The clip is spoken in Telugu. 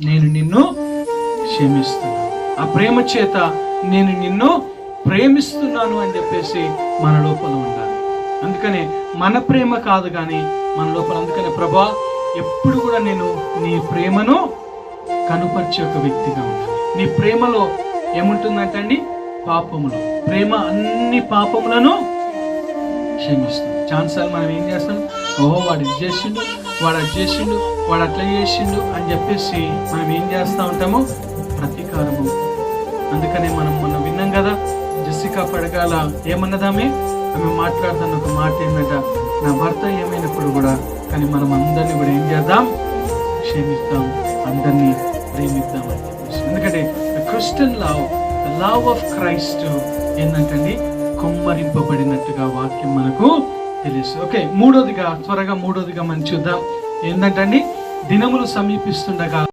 నేను నిన్ను క్షమిస్తున్నాను ఆ ప్రేమ చేత నేను నిన్ను ప్రేమిస్తున్నాను అని చెప్పేసి మన లోపల ఉండాలి. అందుకనే మన ప్రేమ కాదు కానీ మన లోపల అందుకనే ప్రభా ఎప్పుడు కూడా నేను నీ ప్రేమను కనుపరిచే ఒక వ్యక్తిగా ఉండాలి. నీ ప్రేమలో ఏముంటుందంటే అండి? పాపములు. ప్రేమ అన్ని పాపములను క్షమిస్తుంది. చాలాసార్లు మనం ఏం చేస్తాం? ఓహో వాడు ఇది చేసిండు. వాడు అది చేసిండు వాడు అట్లా చేసిండు అని చెప్పేసి మనం ఏం చేస్తూ ఉంటామో ప్రతీకారము. అందుకనే మనం మొన్న విన్నాం కదా జెస్సికా పడగాల ఏమన్నదామే? ఆమె మాట్లాడుతున్న ఒక మాట ఏంటంట నా భర్త ఏమైనప్పుడు కూడా కానీ మనం అందరినీ కూడా ఏం చేద్దాం? క్షమిస్తాం అందరినీ ప్రేమిద్దాం అని చెప్పేసి. ఎందుకంటే Christian love the love of Christ ఏంటంటే కొమ్మరింపబడినట్టుగా వాక్యం మనకు తెలుసు. ఓకే మూడోదిగా త్వరగా మూడోదిగా మనం చూద్దాం. ఏంటంటే దినములు సమీపిస్తుండగా